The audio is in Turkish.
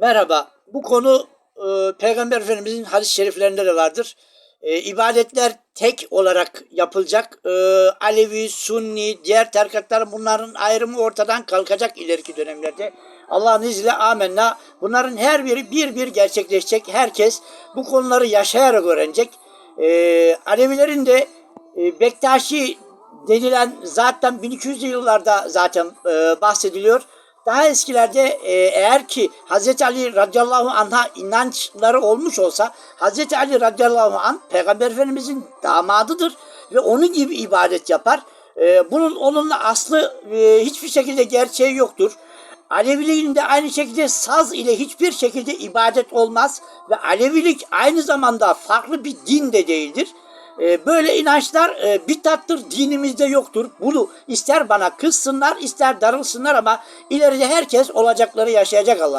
Merhaba. Bu konu e, Peygamber Efendimizin hadis-i şeriflerinde de vardır. E, ibadetler tek olarak yapılacak. E, Alevi, Sunni, diğer tarikatlar bunların ayrımı ortadan kalkacak ileriki dönemlerde. Allah'ın izniyle amenna. Bunların her biri bir bir gerçekleşecek. Herkes bu konuları yaşayarak öğrenecek. E, Alevilerin de e, Bektaşi denilen zaten 1200'lü yıllarda zaten e, bahsediliyor. Daha eskilerde e, eğer ki Hz. Ali radıyallahu anh'a inançları olmuş olsa Hz. Ali radıyallahu anh Peygamber Efendimizin damadıdır ve onun gibi ibadet yapar. E, bunun onunla aslı e, hiçbir şekilde gerçeği yoktur. Aleviliğin de aynı şekilde saz ile hiçbir şekilde ibadet olmaz ve Alevilik aynı zamanda farklı bir din de değildir. E, böyle inançlar e, bittattır, dinimizde yoktur. Bunu ister bana kızsınlar, ister darılsınlar ama ileride herkes olacakları yaşayacak Allah.